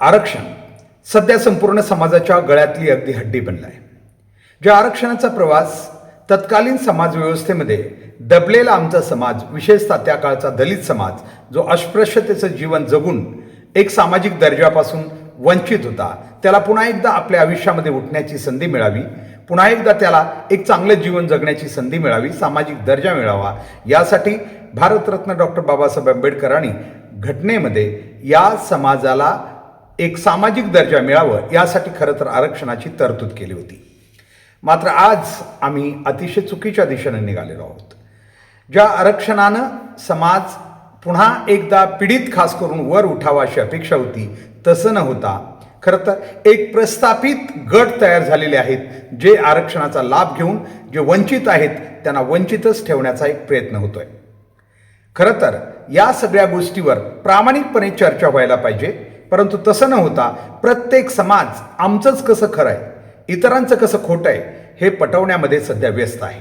आरक्षण सध्या संपूर्ण समाजाच्या गळ्यातली अगदी हड्डी बनला आहे ज्या आरक्षणाचा प्रवास तत्कालीन समाजव्यवस्थेमध्ये दबलेला आमचा समाज विशेषतः त्या काळचा दलित समाज जो अस्पृश्यतेचं जीवन जगून एक सामाजिक दर्जापासून वंचित होता त्याला पुन्हा एकदा आपल्या आयुष्यामध्ये उठण्याची संधी मिळावी पुन्हा एकदा त्याला एक चांगलं जीवन जगण्याची संधी मिळावी सामाजिक दर्जा मिळावा यासाठी भारतरत्न डॉक्टर बाबासाहेब आंबेडकरांनी घटनेमध्ये या समाजाला एक सामाजिक दर्जा मिळावं यासाठी खरं तर आरक्षणाची तरतूद केली होती. मात्र आज आम्ही अतिशय चुकीच्या दिशेने निघालेलो आहोत. ज्या आरक्षणानं समाज पुन्हा एकदा पीडित खास करून वर उठावा अशी अपेक्षा होती तसं न होता खरं तर एक प्रस्थापित गट तयार झालेले आहेत जे आरक्षणाचा लाभ घेऊन जे वंचित आहेत त्यांना वंचितच ठेवण्याचा एक प्रयत्न होतोय. खरं तर या सगळ्या गोष्टीवर प्रामाणिकपणे चर्चा व्हायला पाहिजे परंतु तसं न होता प्रत्येक समाज आमचंच कसं खरं आहे? इतरांचं कसं खोटं आहे? हे पटवण्यामध्ये सध्या व्यस्त आहे.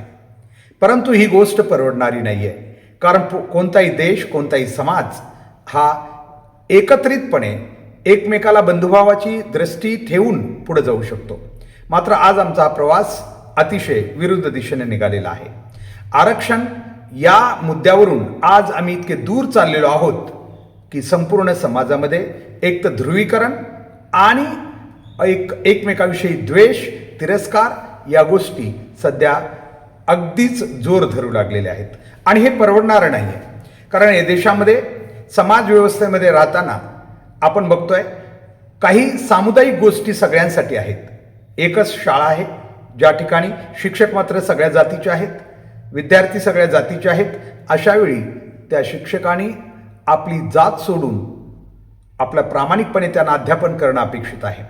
परंतु ही गोष्ट परवडणारी नाही आहे कारण कोणताही देश कोणताही समाज हा एकत्रितपणे एकमेकाला बंधुभावाची दृष्टी ठेवून पुढे जाऊ शकतो. मात्र आज आमचा हा प्रवास अतिशय विरुद्ध दिशेने निघालेला आहे. आरक्षण या मुद्द्यावरून आज आम्ही इतके दूर चाललेलो आहोत की संपूर्ण समाजामध्ये एक तर ध्रुवीकरण आणि एक एकमेकाविषयी द्वेष तिरस्कार या गोष्टी सध्या अगदीच जोर धरू लागलेल्या आहेत. आणि हे परवडणारं नाही आहे कारण या देशामध्ये समाज व्यवस्थेमध्ये राहताना आपण बघतोय काही सामुदायिक गोष्टी सगळ्यांसाठी आहेत. एकच शाळा आहे ज्या ठिकाणी शिक्षक मात्र सगळ्या जातीचे आहेत विद्यार्थी सगळ्या जातीचे आहेत. अशावेळी त्या शिक्षकांनी आपली जात सोडून आपल्या प्रामाणिकपणे त्यांना अध्यापन करणं अपेक्षित आहे.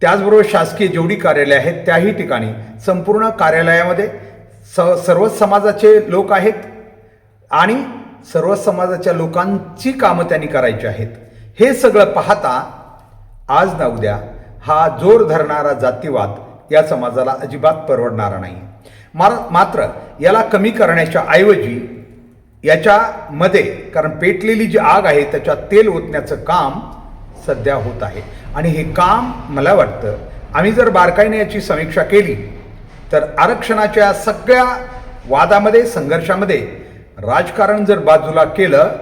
त्याचबरोबर शासकीय जेवढी कार्यालय आहेत त्याही ठिकाणी संपूर्ण कार्यालयामध्ये स सर्वच समाजाचे लोक आहेत आणि सर्व समाजाच्या लोकांची कामं त्यांनी करायची आहेत. हे सगळं पाहता आज ना उद्या हा जोर धरणारा जातीवाद या समाजाला अजिबात परवडणारा नाही. मार मात्र याला कमी करण्याच्या ऐवजी याच्यामध्ये कारण पेटलेली जी आग आहे त्याच्यात तेल ओतण्याचं काम सध्या होत आहे. आणि हे काम मला वाटतं आम्ही जर बारकाईने याची समीक्षा केली तर आरक्षणाच्या सगळ्या वादामध्ये संघर्षामध्ये राजकारण जर बाजूला केलं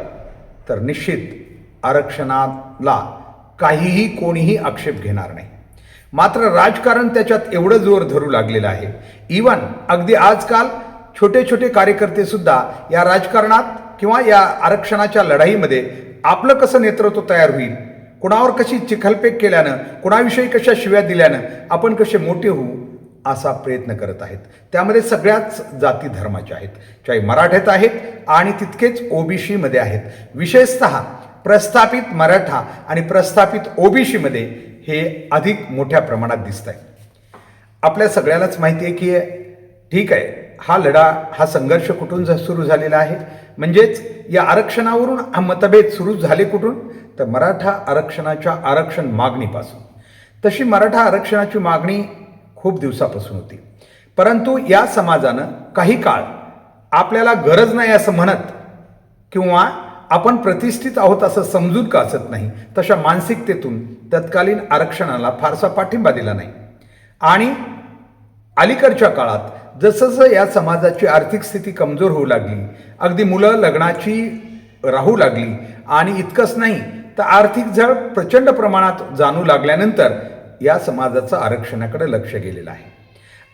तर निश्चित आरक्षणाला काहीही कोणीही आक्षेप घेणार नाही. मात्र राजकारण त्याच्यात एवढं जोर धरू लागलेलं आहे. इवन अगदी आजकाल छोटे छोटे कार्यकर्ते सुद्धा या राजकारणात किंवा या आरक्षणाच्या लढाईमध्ये आपलं कसं नेतृत्व तयार होईल? कुणावर कशी चिखलपेक केल्यानं कुणाविषयी कशा शिव्या दिल्यानं आपण कसे मोठे होऊ असा प्रयत्न करत आहेत. त्यामध्ये सगळ्याच जाती धर्माच्या आहेत. चाहे मराठ्यात आहेत आणि तितकेच ओबीसीमध्ये आहेत. विशेषतः प्रस्थापित मराठा आणि प्रस्थापित ओबीसीमध्ये हे अधिक मोठ्या प्रमाणात दिसत आहे आपल्या सगळ्यालाच माहिती आहे की ठीक आहे. हा लढा हा संघर्ष कुठून सुरू झालेला आहे? म्हणजेच या आरक्षणावरून हा मतभेद सुरू झाले कुठून? तर मराठा आरक्षणाच्या आरक्षण मागणीपासून. तशी मराठा आरक्षणाची मागणी खूप दिवसापासून होती. परंतु या समाजानं काही काळ आपल्याला गरज नाही असं म्हणत किंवा आपण प्रतिष्ठित आहोत असं समजून का असत नाही तशा मानसिकतेतून तत्कालीन आरक्षणाला फारसा पाठिंबा दिला नाही. आणि अलीकडच्या काळात जसजसं या समाजाची आर्थिक स्थिती कमजोर होऊ लागली अगदी मुलं लग्नाची राहू लागली आणि इतकंच नाही तर आर्थिक झळ प्रचंड प्रमाणात जाणू लागल्यानंतर या समाजाचं आरक्षणाकडे लक्ष गेलेलं आहे.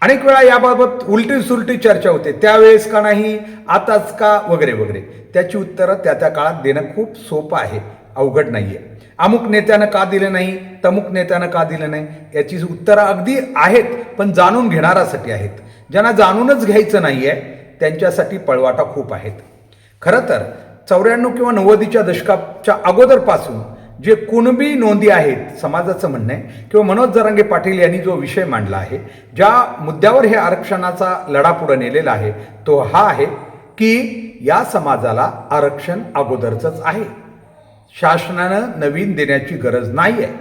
अनेक वेळा याबाबत उलटी सुलटी चर्चा होते. त्यावेळेस का नाही आताच का वगैरे वगैरे. त्याची उत्तरं त्या त्या काळात देणं खूप सोपं आहे अवघड नाही आहे अमुक नेत्यानं का दिलं नाही तमुक नेत्यानं का दिलं नाही याची उत्तरं अगदी आहेत पण जाणून घेणारासाठी आहेत. ज्यांना जाणूनच घ्यायचं नाही आहे त्यांच्यासाठी पळवाटा खूप आहेत. खरं तर चौऱ्याण्णव किंवा नव्वदीच्या दशकाच्या अगोदरपासून जे कुणबी नोंदी आहेत समाजाचं म्हणणं आहे किंवा मनोज जरांगे पाटील यांनी जो विषय मांडला आहे ज्या मुद्द्यावर हे आरक्षणाचा लढा पुढे नेलेला आहे तो हा आहे की या समाजाला आरक्षण अगोदरचंच आहे. शासनानं नवीन देण्याची गरज नाही आहे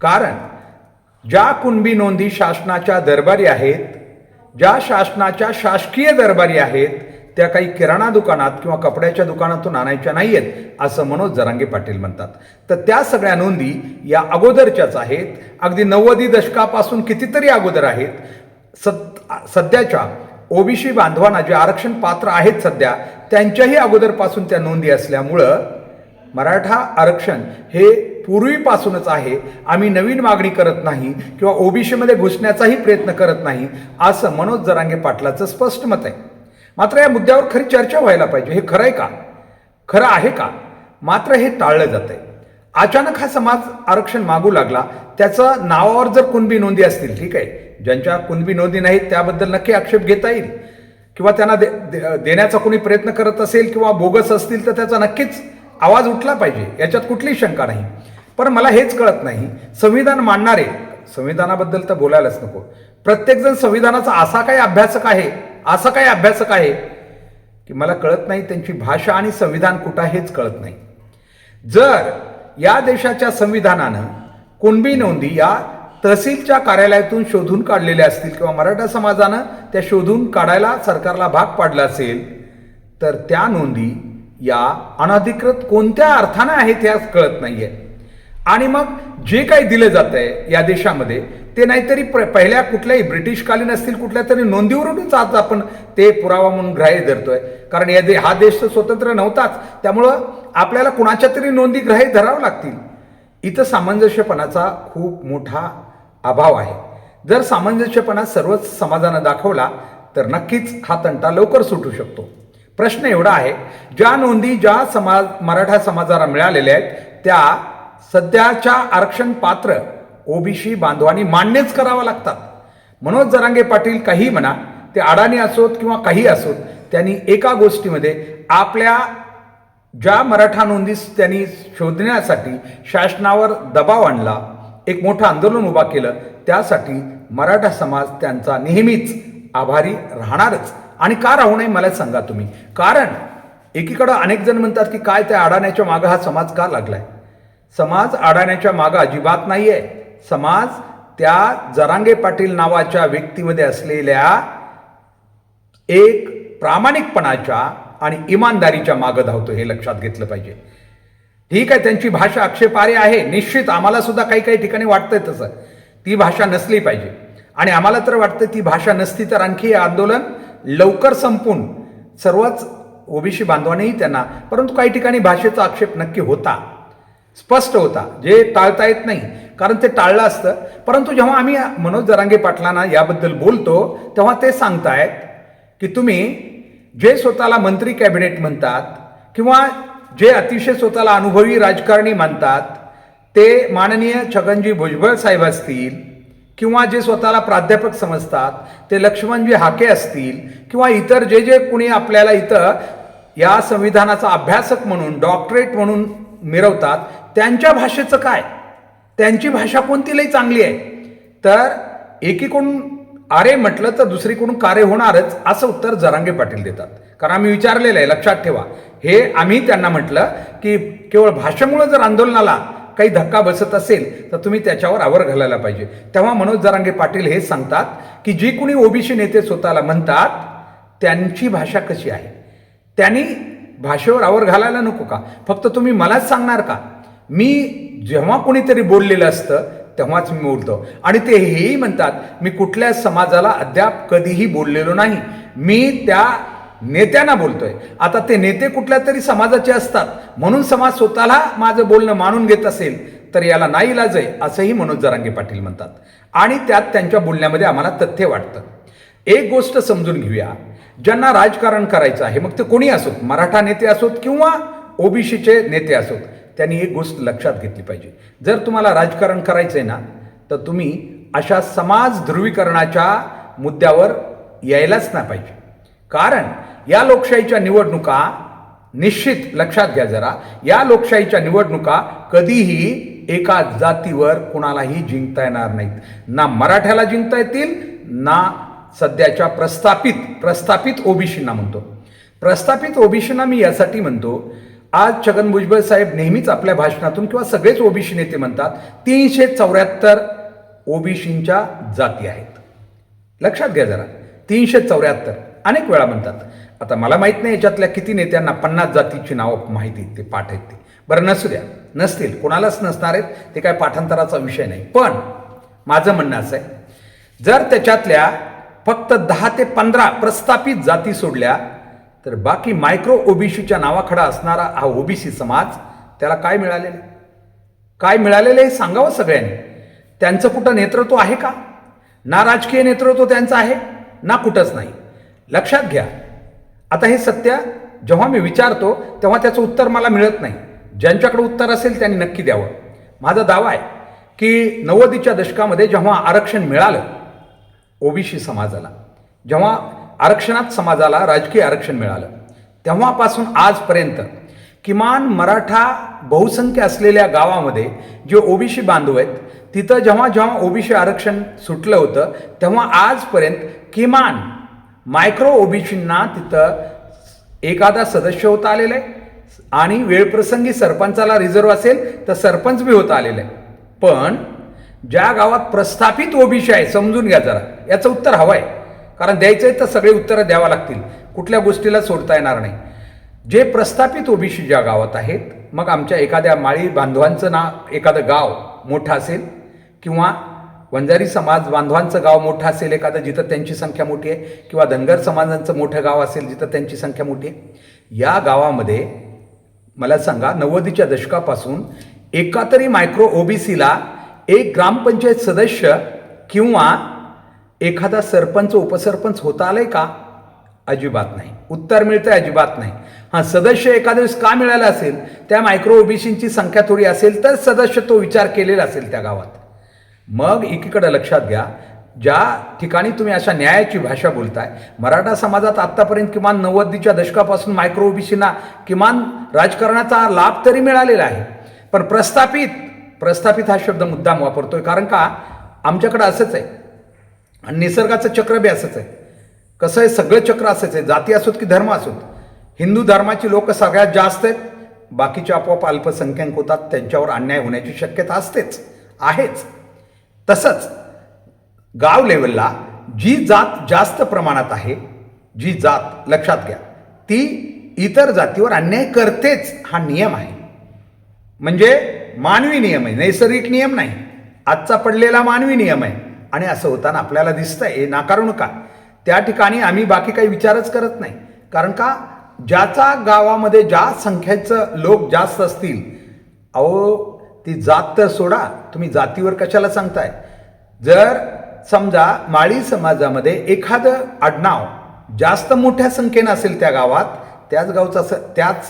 कारण ज्या कुणबी नोंदी शासनाच्या दरबारी आहेत ज्या शासनाच्या शासकीय दरबारी आहेत त्या काही किराणा दुकानात किंवा कपड्याच्या दुकानातून आणायच्या नाही आहेत असं मनोज जरांगे पाटील म्हणतात. तर त्या सगळ्या नोंदी या अगोदरच्याच आहेत. अगदी नव्वदी दशकापासून कितीतरी अगोदर आहेत. सद सध्याच्या ओबीसी बांधवांना जे आरक्षण पात्र आहेत सध्या त्यांच्याही अगोदरपासून त्या नोंदी असल्यामुळं मराठा आरक्षण हे पूर्वीपासूनच आहे. आम्ही नवीन मागणी करत नाही किंवा ओबीसीमध्ये घुसण्याचाही प्रयत्न करत नाही असं मनोज जरांगे पाटलाचं स्पष्ट मत आहे. मात्र या मुद्द्यावर खरी चर्चा व्हायला पाहिजे. हे खरं आहे का? खरं आहे का? मात्र हे टाळलं जात आहे अचानक हा समाज आरक्षण मागू लागला. त्याचं नावावर जर कुणबी नोंदी असतील ठीक आहे. ज्यांच्या कुणबी नोंदी नाहीत त्याबद्दल नक्की आक्षेप घेता येईल. किंवा त्यांना दे, दे- देण्याचा कोणी प्रयत्न करत असेल किंवा बोगस असतील तर त्याचा नक्कीच आवाज उठला पाहिजे. याच्यात कुठलीही शंका नाही. पण मला हेच कळत नाही. संविधान मांडणारे संविधानाबद्दल तर बोलायलाच नको. प्रत्येकजण संविधानाचा असा काही अभ्यासक आहे असा काही अभ्यासक आहे की मला कळत नाही त्यांची भाषा आणि संविधान कुठं हेच कळत नाही. जर या देशाच्या संविधानानं कुणबी नोंदी या तहसीलच्या कार्यालयातून शोधून काढलेल्या असतील किंवा मराठा समाजानं त्या शोधून काढायला सरकारला भाग पाडला असेल तर त्या नोंदी या अनधिकृत कोणत्या अर्थानं आहेत हे कळत नाही आहे आणि मग जे काही दिलं जात आहे या देशामध्ये ते नाहीतरी प्र- पहिल्या कुठल्याही ब्रिटिशकालीन असतील कुठल्या तरी नोंदीवरूनच आज आपण ते पुरावा म्हणून ग्राह्य धरतोय. कारण या दे हा देश तर स्वतंत्र नव्हताच. त्यामुळं आपल्याला कुणाच्या तरी नोंदी ग्राह्य धरावं लागतील. इथं सामंजस्यपणाचा खूप मोठा अभाव आहे. जर सामंजस्यपणा सर्वच समाजानं दाखवला तर नक्कीच हा तंटा लवकर सुटू शकतो. प्रश्न एवढा आहे ज्या नोंदी ज्या समाज मराठा समाजाला मिळालेल्या आहेत त्या सध्याच्या आरक्षण पात्र ओबीसी बांधवांनी मान्यच करावं लागतात. मनोज जरांगे पाटील काही म्हणा ते अडाणी असोत किंवा काही असोत त्यांनी एका गोष्टीमध्ये आपल्या ज्या मराठा नोंदीस त्यांनी शोधण्यासाठी शासनावर दबाव आणला एक मोठं आंदोलन उभा केलं त्यासाठी मराठा समाज त्यांचा नेहमीच आभारी राहणारच. आणि का राहू नये मला सांगा तुम्ही. कारण एकीकडं अनेक जण म्हणतात की काय त्या अडाण्याच्या मागं हा समाज का लागलाय? समाज अडाण्याच्या मागं अजिबात नाही आहे समाज त्या जरांगे पाटील नावाच्या व्यक्तीमध्ये असलेल्या एक प्रामाणिकपणाच्या आणि इमानदारीच्या मागं धावतो हे लक्षात घेतलं पाहिजे. ठीक आहे त्यांची भाषा आक्षेपार्ह आहे? निश्चित आम्हाला सुद्धा काही काही ठिकाणी वाटतंय तसं. ती भाषा नसली पाहिजे. आणि आम्हाला तर वाटतं ती भाषा नसती तर आणखी हे आंदोलन लवकर संपून सर्वच ओबीसी बांधवांनीही त्यांना परंतु काही ठिकाणी भाषेचा आक्षेप नक्की होता. स्पष्ट होता जे टाळता येत नाही. कारण ते टाळलं असतं. परंतु जेव्हा आम्ही मनोज जरांगे पाटलांना याबद्दल बोलतो तेव्हा ते सांगतायत की तुम्ही जे स्वतःला मंत्री कॅबिनेट म्हणतात किंवा जे अतिशय स्वतःला अनुभवी राजकारणी मानतात ते माननीय छगनजी भुजबळ साहेब असतील किंवा जे स्वतःला प्राध्यापक समजतात ते लक्ष्मणजी हाके असतील किंवा इतर जे जे कुणी आपल्याला इथं या संविधानाचा अभ्यासक म्हणून डॉक्टरेट म्हणून मिरवतात त्यांच्या भाषेचं काय? त्यांची भाषा कोणती लई चांगली आहे? तर एकीकडून अरे म्हटलं तर दुसरीकडून कारे होणारच असं उत्तर जरांगे पाटील देतात. कारण आम्ही विचारलेलं आहे लक्षात ठेवा. हे आम्ही त्यांना म्हटलं की केवळ भाषेमुळे जर आंदोलनाला काही धक्का बसत असेल तर तुम्ही त्याच्यावर आवर घालायला पाहिजे. तेव्हा मनोज जरांगे पाटील हे सांगतात की जी कुणी ओबीसी नेते स्वतःला म्हणतात त्यांची भाषा कशी आहे? त्यांनी भाषेवर आवर घालायला नको का? फक्त तुम्ही मलाच सांगणार का? मी जेव्हा कोणीतरी बोललेलं असतं तेव्हाच मी बोलतो. आणि ते हेही म्हणतात मी कुठल्या समाजाला अद्याप कधीही बोललेलो नाही. मी त्या नेत्यांना बोलतोय. आता ते नेते कुठल्या तरी समाजाचे असतात. म्हणून समाज स्वतःला माझं बोलणं मानून घेत असेल तर याला नाही इलाज आहे असंही मनोज जरांगे पाटील म्हणतात. आणि त्यात त्यांच्या बोलण्यामध्ये आम्हाला तथ्य वाटतं. एक गोष्ट समजून घेऊया. ज्यांना राजकारण करायचं आहे मग ते कोणी असोत? मराठा नेते असोत किंवा ओबीसीचे नेते असोत? त्यांनी एक गोष्ट लक्षात घेतली पाहिजे. जर तुम्हाला राजकारण करायचं आहे ना तर तुम्ही अशा समाज ध्रुवीकरणाच्या मुद्द्यावर यायलाच नाही पाहिजे. कारण या लोकशाहीच्या निवडणुका निश्चित लक्षात घ्या जरा या लोकशाहीच्या निवडणुका कधीही एका जातीवर कुणालाही जिंकता येणार नाहीत. ना मराठ्याला जिंकता येतील ना सध्याच्या प्रस्थापित प्रस्थापित ओबीसींना म्हणतो. प्रस्थापित ओबीसींना मी यासाठी म्हणतो आज छगन भुजबळ साहेब नेहमीच आपल्या भाषणातून किंवा सगळेच ओबीसी नेते म्हणतात तीनशे चौऱ्याहत्तर ओबीसींच्या जाती आहेत. लक्षात घ्या जरा तीनशे चौऱ्याहत्तर. अनेक वेळा म्हणतात. आता मला माहीत नाही याच्यातल्या किती नेत्यांना पन्नास जातीची नावं माहिती ते पाठ आहेत ते. बरं नसू द्या. नसतील. कोणालाच नसणार आहेत ते काय पाठांतराचा विषय नाही. पण माझं म्हणणं असं आहे जर त्याच्यातल्या फक्त दहा ते पंधरा प्रस्थापित जाती सोडल्या तर बाकी मायक्रो ओबीसीच्या नावाखडा असणारा हा ओबीसी समाज त्याला काय मिळालेलं आहे? काय मिळालेलं आहे हे सांगावं सगळ्यांनी? त्यांचं कुठं नेतृत्व आहे का? ना राजकीय नेतृत्व त्यांचं आहे ना कुठंच नाही. लक्षात घ्या. आता हे सत्य जेव्हा मी विचारतो तेव्हा त्याचं उत्तर मला मिळत नाही. ज्यांच्याकडे उत्तर असेल त्यांनी नक्की द्यावं. माझा दावा आहे की नव्वदीच्या दशकामध्ये जेव्हा आरक्षण मिळालं ओबीसी समाजाला जेव्हा आरक्षणात समाजाला राजकीय आरक्षण मिळालं. तेव्हापासून आजपर्यंत किमान मराठा बहुसंख्य असलेल्या गावामध्ये जे ओबीसी बांधव आहेत तिथं जेव्हा जेव्हा ओबीसी आरक्षण सुटलं होतं तेव्हा आजपर्यंत किमान मायक्रो ओबीसींना तिथं एखादा सदस्य होता आलेला आहे. आणि वेळप्रसंगी सरपंचाला रिझर्व असेल तर सरपंच बी होता आलेला आहे. पण ज्या गावात प्रस्थापित ओबीसी आहे समजून घ्या जरा. याचं उत्तर हवं आहे. कारण द्यायचं आहे तर सगळे उत्तरं द्यावं लागतील. कुठल्या गोष्टीला सोडता येणार नाही. जे प्रस्थापित ओबीसी ज्या गावात आहेत मग आमच्या एखाद्या माळी बांधवांचं नाव एखादं गाव मोठं असेल किंवा वंजारी समाज बांधवांचं गाव मोठं असेल एखादं जिथं त्यांची संख्या मोठी आहे किंवा धनगर समाजांचं मोठं गाव असेल जिथं त्यांची संख्या मोठी आहे या गावामध्ये मला सांगा नव्वदीच्या दशकापासून एका तरी मायक्रो ओबीसीला एक ग्रामपंचायत सदस्य किंवा एखादा सरपंच उपसरपंच होता आलाय का? अजिबात नाही. उत्तर मिळतंय अजिबात नाही. हां सदस्य एखाद्या वेळेस का मिळाला असेल? त्या मायक्रो ओबीसींची संख्या थोडी असेल तर सदस्य तो विचार केलेला असेल त्या गावात. मग एकीकडे लक्षात घ्या ज्या ठिकाणी तुम्ही अशा न्यायाची भाषा बोलताय मराठा समाजात आत्तापर्यंत किमान नव्वदीच्या दशकापासून मायक्रो ओबीसींना किमान राजकारणाचा लाभ तरी मिळालेला आहे. पण प्रस्थापित प्रस्थापित हा शब्द मुद्दाम वापरतोय. कारण का? आमच्याकडे असंच आहे. आणि निसर्गाचं चक्र बी असंच आहे. कसं आहे सगळं चक्र असंच आहे. जाती असोत की धर्म असोत. हिंदू धर्माची लोक सगळ्यात जास्त आहेत. बाकीचे आपोआप अल्पसंख्याक होतात. त्यांच्यावर अन्याय होण्याची शक्यता असतेच. आहेच. तसंच गाव लेवलला जी जात जास्त प्रमाणात आहे जी जात लक्षात घ्या ती इतर जातीवर अन्याय करतेच हा नियम आहे. म्हणजे मानवी नियम आहे. नैसर्गिक नियम नाही. आजचा पडलेला मानवी नियम आहे. आणि असं होताना आपल्याला दिसतंय हे नाकारू नका. त्या ठिकाणी आम्ही बाकी काही विचारच करत नाही. कारण का? ज्याचा गावामध्ये ज्या संख्येचं लोक जास्त असतील अहो ती जात तर सोडा. तुम्ही जातीवर कशाला सांगताय? जर समजा माळी समाजामध्ये एखादं आडनाव जास्त मोठ्या संख्येनं असेल त्या गावात त्याच गावचा स त्याच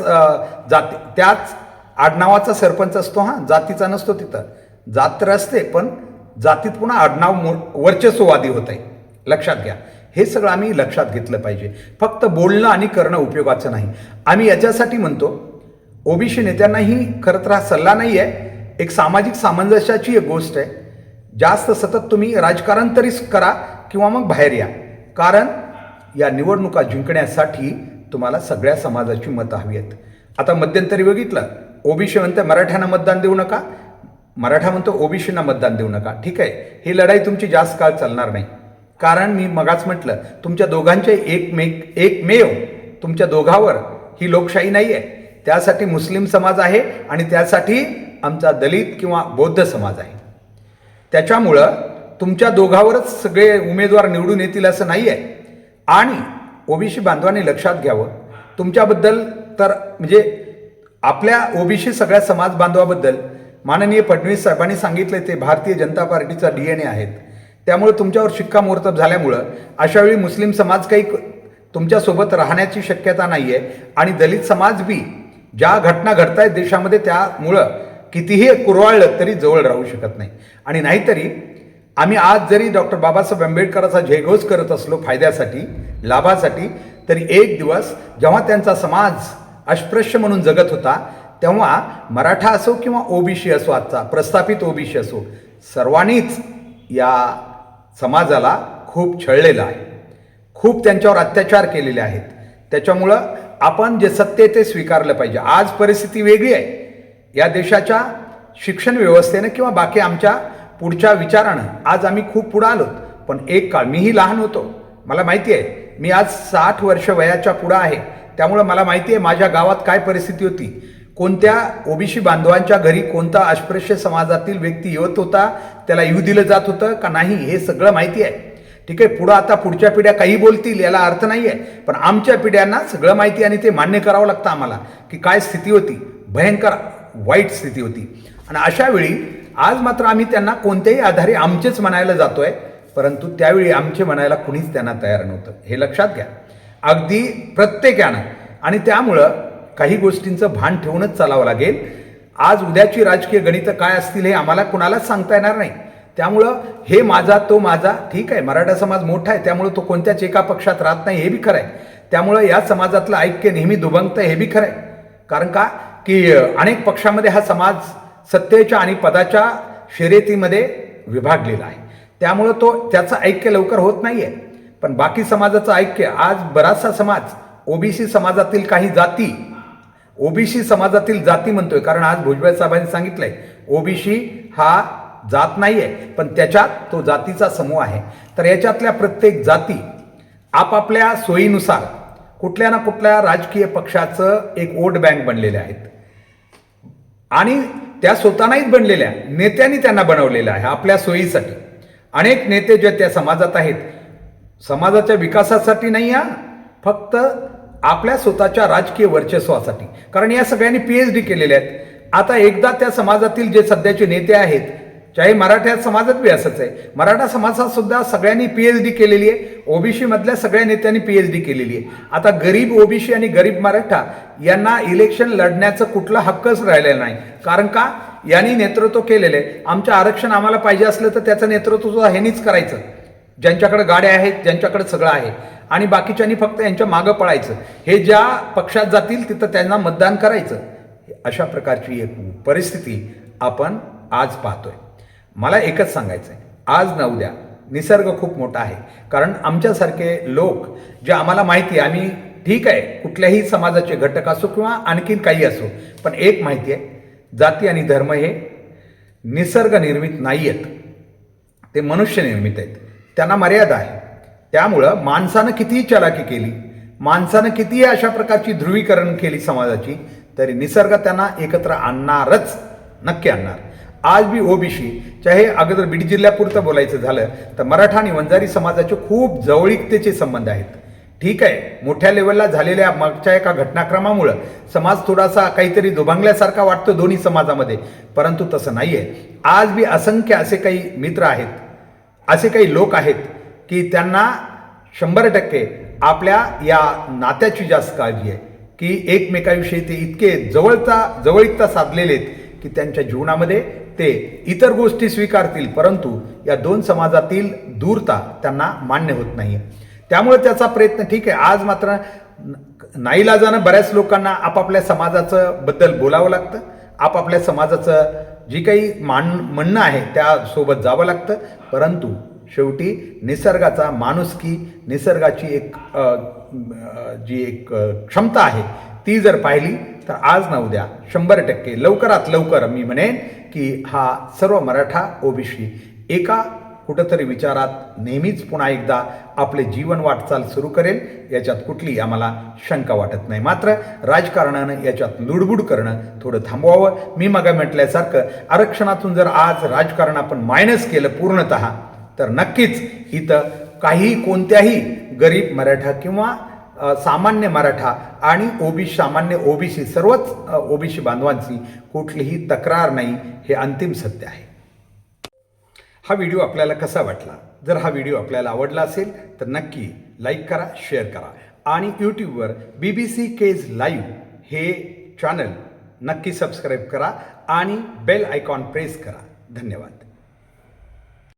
जाती त्याच आडनावाचा सरपंच असतो हां. जातीचा नसतो तिथं. जात तर असते पण जातीत पुन्हा आडनाव मो वर्चस्ववादी होत आहे लक्षात घ्या. हे सगळं आम्ही लक्षात घेतलं पाहिजे. फक्त बोलणं आणि करणं उपयोगाचं नाही. आम्ही याच्यासाठी म्हणतो ओबीसी नेत्यांनाही खरं तर हा सल्ला नाही आहे एक सामाजिक सामंजस्याची एक गोष्ट आहे. जास्त सतत तुम्ही राजकारण तरी करा किंवा मग बाहेर या. कारण या निवडणुका जिंकण्यासाठी तुम्हाला सगळ्या समाजाची मतं हवी आहेत. आता मध्यंतरी बघितलं. ओबीसी म्हणते मराठ्यांना मतदान देऊ नका. मराठा म्हणतो ओबीसींना मतदान देऊ नका. ठीक आहे ही लढाई तुमची जास्त काळ चालणार नाही. कारण मी मगाच म्हटलं तुमच्या दोघांचे एकमेक एकमेव तुमच्या दोघावर ही लोकशाही नाही आहे त्यासाठी मुस्लिम समाज आहे आणि त्यासाठी आमचा दलित किंवा बौद्ध समाज आहे. त्याच्यामुळं तुमच्या दोघावरच सगळे उमेदवार निवडून येतील असं नाही आहे आणि ओबीसी बांधवांनी लक्षात घ्यावं तुमच्याबद्दल तर म्हणजे आपल्या ओबीसी सगळ्या समाज बांधवाबद्दल माननीय फडणवीस साहेबांनी सांगितलं ते भारतीय जनता पार्टीचा डी एन ए आहेत. त्यामुळे तुमच्यावर शिक्कामोर्तब झाल्यामुळं अशावेळी मुस्लिम समाज काही तुमच्यासोबत राहण्याची शक्यता नाही आहे आणि दलित समाज बी ज्या घटना घडत आहेत देशामध्ये त्यामुळं कितीही कुरवाळलं तरी जवळ राहू शकत नाही. आणि नाहीतरी आम्ही आज जरी डॉक्टर बाबासाहेब आंबेडकरांचा जयघोष करत असलो फायद्यासाठी लाभासाठी तरी एक दिवस जेव्हा त्यांचा समाज अस्पृश्य म्हणून जगत होता तेव्हा मराठा असो किंवा ओबीसी असो आजचा प्रस्थापित ओबीसी असो सर्वांनीच या समाजाला खूप छळलेलं आहे. खूप त्यांच्यावर अत्याचार केलेले आहेत. त्याच्यामुळं आपण जे सत्य ते स्वीकारलं पाहिजे. आज परिस्थिती वेगळी आहे. या देशाच्या शिक्षण व्यवस्थेनं किंवा बाकी आमच्या पुढच्या विचारानं आज आम्ही खूप पुढं आलो पण एक काळ मीही लहान होतो. मला माहिती आहे मी आज साठ वर्ष वयाच्या पुढं आहे. त्यामुळं मला माहिती आहे माझ्या गावात काय परिस्थिती होती. कोणत्या ओबीसी बांधवांच्या घरी कोणता अस्पृश्य समाजातील व्यक्ती येत होता त्याला येऊ दिलं जात होतं का नाही हे सगळं माहिती आहे. ठीक आहे पुढं आता पुढच्या पिढ्या काही बोलतील याला अर्थ नाही आहे. पण आमच्या पिढ्यांना सगळं माहिती आणि ते मान्य करावं लागतं आम्हाला की काय स्थिती होती. भयंकर वाईट स्थिती होती. आणि अशा वेळी आज मात्र आम्ही त्यांना कोणत्याही आधारे आमचेच म्हणायला जातो आहे परंतु त्यावेळी आमचे म्हणायला कुणीच त्यांना तयार नव्हतं. हे लक्षात घ्या. अगदी प्रत्येकानं. आणि त्यामुळं काही गोष्टींचं भान ठेवूनच चालावं लागेल. आज उद्याची राजकीय गणितं काय असतील हे आम्हाला कुणालाच सांगता येणार नाही. त्यामुळं हे माझा तो माझा ठीक आहे मराठा समाज मोठा आहे त्यामुळं तो कोणत्याच एका पक्षात राहत नाही हे बी खरं आहे. त्यामुळं या समाजातलं ऐक्य नेहमी दुभंगतं हे बी खरं आहे. कारण का? की अनेक पक्षामध्ये हा समाज सत्तेच्या आणि पदाच्या शर्यतीमध्ये विभागलेला आहे. त्यामुळं तो त्याचं ऐक्य लवकर होत नाही आहे पण बाकी समाजाचं ऐक्य आज बराचसा समाज ओबीसी समाजातील काही जाती ओबीसी समाजातील जाती म्हणतोय कारण आज भुजबळ साहेबांनी सांगितलंय ओबीसी हा जात नाही आहे पण त्याच्यात तो जातीचा समूह आहे. तर याच्यातल्या प्रत्येक जाती आपापल्या सोयीनुसार कुठल्या ना कुठल्या राजकीय पक्षाचं एक वोट बँक बनलेले आहेत. आणि त्या स्वतःनाहीच बनलेल्या नेत्यांनी त्यांना बनवलेल्या आहे आपल्या सोयीसाठी. अनेक नेते जे त्या समाजात आहेत समाजाच्या विकासासाठी नाही हा फक्त आपल्या स्वतःच्या राजकीय वर्चस्वासाठी. कारण या सगळ्यांनी पी एच डी केलेल्या आहेत. आता एकदा त्या समाजातील जे सध्याचे नेते आहेत चाहे मराठा समाजात बी असंच आहे. मराठा समाजात सुद्धा सगळ्यांनी पी एच डी केलेली आहे. ओबीसी मधल्या सगळ्या नेत्यांनी पी एच डी केलेली आहे. आता गरीब ओबीसी आणि गरीब मराठा यांना इलेक्शन लढण्याचं कुठला हक्कच राहिलेला नाही. कारण का? यांनी नेतृत्व केलेलं आहे. आमचं आरक्षण आम्हाला पाहिजे असलं तर त्याचं नेतृत्व सुद्धा ह्यांनीच करायचं. ज्यांच्याकडे गाड्या आहेत ज्यांच्याकडे सगळं आहे. आणि बाकीच्यांनी फक्त यांच्या मागं पळायचं. हे ज्या पक्षात जातील तिथं त्यांना मतदान करायचं. अशा प्रकारची एक परिस्थिती आपण आज पाहतोय. मला एकच सांगायचं आहे आज न उद्या निसर्ग खूप मोठा आहे. कारण आमच्यासारखे लोक जे आम्हाला माहिती आहे आम्ही ठीक आहे कुठल्याही समाजाचे घटक असो किंवा आणखीन काही असो पण एक माहिती आहे. जाती आणि धर्म हे निसर्ग निर्मित नाही आहेत ते मनुष्य निर्मित आहेत. त्यांना मर्यादा आहे. त्यामुळं माणसानं कितीही चलाकी केली माणसानं कितीही अशा प्रकारची ध्रुवीकरण केली समाजाची तरी निसर्ग त्यांना एकत्र आणणारच नक्की आणणार. आज बी ओबीसी चाहे अगोदर बीड जिल्ह्यापुरतं बोलायचं झालं तर मराठा आणि वंजारी समाजाचे खूप जवळीकतेचे संबंध आहेत. ठीक आहे मोठ्या लेवलला झालेल्या मागच्या एका घटनाक्रमामुळं समाज थोडासा काहीतरी दुभांगल्यासारखा वाटतो दोन्ही समाजामध्ये परंतु तसं नाही आहे आज बी असंख्य असे काही मित्र आहेत असे काही लोक आहेत की त्यांना शंभर टक्के आपल्या या नात्याची जास्त काळजी आहे की एकमेकाविषयी ते इतके जवळचा जवळीकता साधलेले आहेत की त्यांच्या जीवनामध्ये ते इतर गोष्टी स्वीकारतील परंतु या दोन समाजातील दूरता त्यांना मान्य होत नाही त्यामुळे त्याचा प्रयत्न ठीक आहे. आज मात्र नाईलाजानं बऱ्याच लोकांना आपापल्या समाजाचं बद्दल बोलावं लागतं आपापल्या समाजाचं जी काही मान म्हणणं आहे त्यासोबत जावं लागतं. परंतु शेवटी निसर्गाचा माणुसकी निसर्गाची एक जी एक क्षमता आहे ती जर पाहिली तर आज ना उद्या शंभर टक्के लवकरात लवकर मी म्हणेन की हा सर्व मराठा ओबीसी एका कुठंतरी विचारात नेहमीच पुन्हा एकदा आपले जीवन वाटचाल सुरू करेल. याच्यात कुठली आम्हाला शंका वाटत नाही. मात्र राजकारणानं याच्यात लुडबुड करणं थोडं थांबवावं. मी मग म्हटल्यासारखं आरक्षणातून जर आज राजकारण आपण मायनस केलं पूर्णतः तर नक्कीच इथं काही कोणत्याही गरीब मराठा किंवा सामान्य मराठा आणि ओबीसी सामान्य ओबीसी सर्वच ओबीसी बांधवांची कुठलीही तक्रार नाही हे अंतिम सत्य आहे. हा व्हिडिओ आपल्याला कसा वाटला? जर हा व्हिडिओ आपल्याला आवडला असेल तर नक्की लाईक करा शेअर करा. आणि यूट्यूबवर B B C Kej live हे चॅनल नक्की सबस्क्राईब करा आणि बेल आयकॉन प्रेस करा. धन्यवाद.